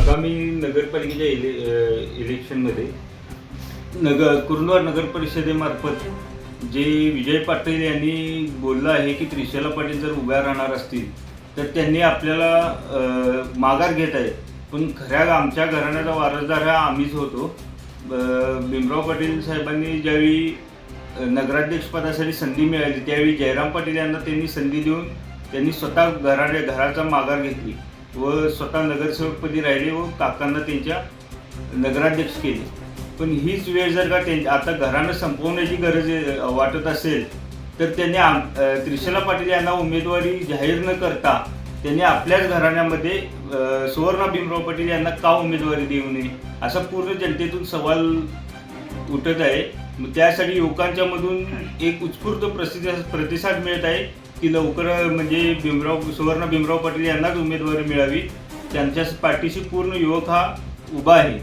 आगामी नगरपालिकेच्या इले इलेक्शनमध्ये नगर कुरुंदवाड नगर परिषदेमार्फत जे विजय पाटील यांनी बोललं आहे की त्रिशला पाटील जर उभ्या राहणार असतील तर त्यांनी आपल्याला माघार घेत आहे पण खऱ्या आमच्या घराण्याचा वारसदार हा आम्हीच होतो. भीमराव पाटील साहेबांनी ज्यावेळी नगराध्यक्षपदासाठी संधी मिळाली त्यावेळी जयराम पाटील यांना त्यांनी संधी देऊन त्यांनी स्वतः घराने घराचा माघार घेतली. व स्वतः नगरसेवकपदी राहिले व काकांना त्यांच्या नगराध्यक्ष केले. पण हीच वेळ जर का त्यां आता घरानं संपवण्याची गरज आहे, वाटत असेल तर त्यांनी आम त्रिशला पाटील यांना उमेदवारी जाहीर न करता त्यांनी आपल्याच घराण्यामध्ये सुवर्ण सुवर्णा भीमराव पाटील यांना का उमेदवारी देऊ नये असा पूर्ण जनतेतून सवाल उठत आहे. मग त्यासाठी युवकांच्या मधून एक उत्स्फूर्त प्रसिद्ध प्रतिसाद मिळत आहे. की लवकर म्हणजे भीमराव सुवर्ण भीमराव पाटील यांनाच उमेदवारी मिळावी. त्यांच्या पाठीशी पूर्ण युवक हा उभा आहे.